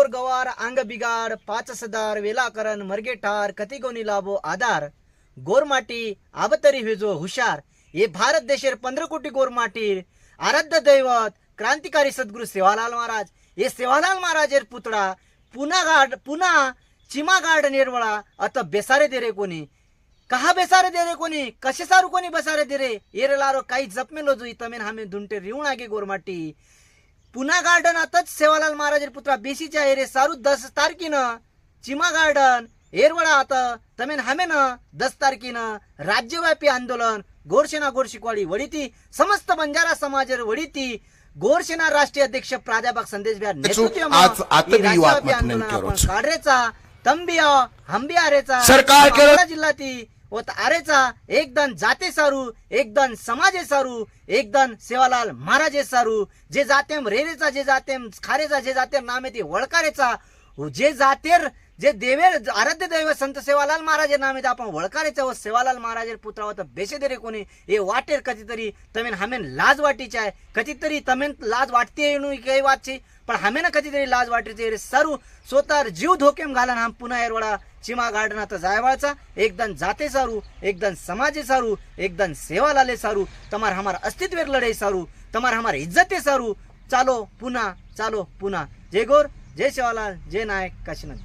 गोर गवार अंग बिगाड पाच सदार वेलाकरण मर्गे ठार कतिगोनी लाभो आधार. गोरमाटी आबतरी हेजो हुशार. हे भारत देशेर पंधरा कोटी गोरमाटीर आराध्य दैवत क्रांतिकारी सद्गुरु सेवालाल महाराज. हे सेवालाल महाराजेर पुतळा पुन्हा गाड पुन्हा चिमा गार्ड निर्मळा. अत बेसारे दे रे कोणी. कहा बेसारे दे रे कोणी? कसे सारू कोणी बेसारे दे रे? एरलारो काही जपमेलो जो तमेन हामे धुंटे रिवून आगे गोरमाटी. पुन्हा गार्डन आताच सेवालाल महाराज पुत्रा बेसीच्या एरे सारू दस तारखीनं चिमा गार्डन एरवडा आता तमेन हामेन दस तारखीनं राज्यव्यापी आंदोलन गोरसेना गोरशिकवाडी वडीती समस्त बंजारा समाजेर वडीती गोरसेना राष्ट्रीय अध्यक्ष प्राध्यापक संदेश बिहार मातून आंदोलन. आपण काढरेचा तंबिया हंबियारेचा सरकार केलं- आरेचा एकदन जाते सारू एकदन समाजे सारू एकदन सेवालाल महाराजे सारू जे जातेम रेरेचा जे जातेम खारेचा जे जातेम नामे ते वळकारेचा जे जातेर जे देवेर आराध्य दैव संत सेवालाल महाराजे नामे आपण वळकारेचा व सेवालाल महाराजे पुत्रावत बेसे दे रे कोणी हे वाटेर कधीतरी तमेन हमेन लाज वाटीचे आहे. कधीतरी तमेन लाज वाटते येणू काही वाटची पण हमेन कधीतरी लाज वाटीचे रे सारू स्वतः जीव धोकेम घालन हा पुन्हा एरवडा. चिमा गार्डन आता जायवाळचा एकदम जाते सारू एकदम समाजे सारू एकदम सेवा लाले सारू तमार हमार अस्तित्व लढाई सारू तमार हमार इज्जते सारू. चालो पुन्हा चालो पुन्हा. जय गोर जय शेवालाल जय नायक काशीनाथ